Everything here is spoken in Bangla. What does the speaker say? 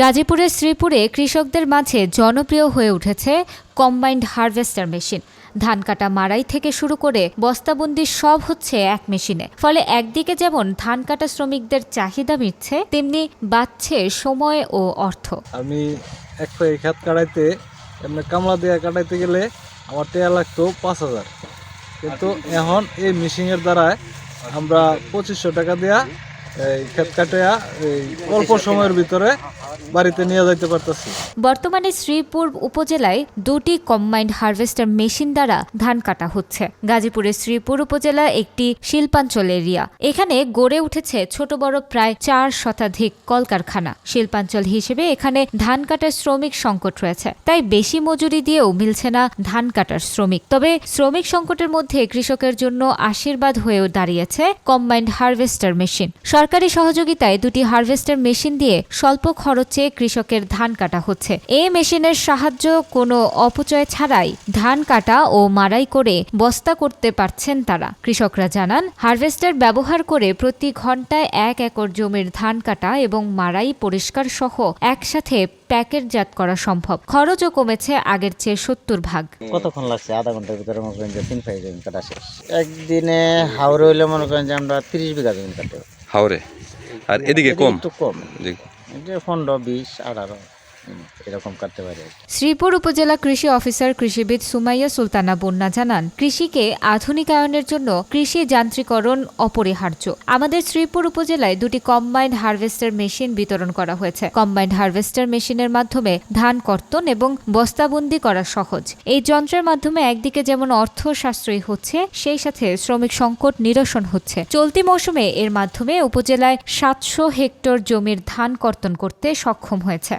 গাজীপুরের শ্রীপুরে কৃষকদের মাঝে জনপ্রিয় হয়ে উঠেছে কম্বাইন্ড হারভেস্টার মেশিন। ধান কাটা মাড়াই থেকে শুরু করে বস্তাবন্দি সব হচ্ছে এক মেশিনে। ফলে একদিকে যেমন ধান কাটা শ্রমিকদের চাহিদা মিটছে, তেমনি বাড়ছে সময় ও অর্থ। আমি এক খেত কাটাইতে, এমনি কামলা দিয়ে কাটাইতে গেলে আমার টেয়া লাগতো পাঁচ হাজার। কিন্তু এখন এই মেশিনের দ্বারায় আমরা পঁচিশশো টাকা দিয়া এই খেত কাটিয়া এই অল্প সময়ের ভিতরে বাড়িতে নিয়ে যাইতে পারতেছি। বর্তমানে শ্রীপুর উপজেলায় দুটি কম্বাইন্ড হারভেস্টার মেশিন দ্বারা ধান কাটা হচ্ছে। গাজীপুরের শ্রীপুর উপজেলা একটি শিল্পাঞ্চল এরিয়া। এখানে গড়ে উঠেছে ছোট বড় প্রায় চার শতাধিক কলকারখানা। শিল্পাঞ্চল হিসেবে এখানে ধান কাটার শ্রমিক সংকট রয়েছে। তাই বেশি মজুরি দিয়েও মিলছে না ধান কাটার শ্রমিক। তবে শ্রমিক সংকটের মধ্যে কৃষকের জন্য আশীর্বাদ হয়েও দাঁড়িয়েছে কম্বাইন্ড হারভেস্টার মেশিন। সরকারি সহযোগিতায় দুটি হারভেস্টার মেশিন দিয়ে স্বল্প খরচে কৃষকের ধান কাটা হচ্ছে। এ মেশিনের সাহায্য কোনো অপচয় ছাড়াই ধান কাটা ও মাড়াই করে বস্তা করতে পারছেন তারা। কৃষকরা জানান হারভেস্টার ব্যবহার করে প্রতি ঘন্টায় এক একর জমির ধান কাটা এবং মাড়াই পরিষ্কার সহ একসাথে প্যাকেটজাত করা সম্ভব। খরচও কমেছে আগের চেয়ে সত্তর ভাগ। কতক্ষণ লাগছে? আধা ঘণ্টার ভিতরে মনে করেন যে তিন ফাইভ জমি কাটা শেষ। একদিনে হাওড়ে হইলে মনে করেন যে আমরা তিরিশ বিঘা জমি পারি। হাওড়ে আর এদিকে কম? একটু কম। এই যে পনেরো বিশ আঠারো। এরকম পারি শ্রীপুর উপজেলা কৃষি অফিসার কৃষিবিদ সুমাইয়া সুলতানা বন্যা জানান, কৃষিকে আধুনিকায়নের জন্য কৃষি যান্ত্রিকরণ অপরিহার্য। আমাদের শ্রীপুর উপজেলায় দুটি কম্বাইন্ড হারভেস্টার মেশিন বিতরণ করা হয়েছে। কম্বাইন্ড হারভেস্টার মেশিনের মাধ্যমে ধান কর্তন এবং বস্তাবন্দি করা সহজ। এই যন্ত্রের মাধ্যমে একদিকে যেমন অর্থ সাশ্রয়ী হচ্ছে, সেই সাথে শ্রমিক সংকট নিরসন হচ্ছে। চলতি মৌসুমে এর মাধ্যমে উপজেলায় সাতশো হেক্টর জমির ধান কর্তন করতে সক্ষম হয়েছে।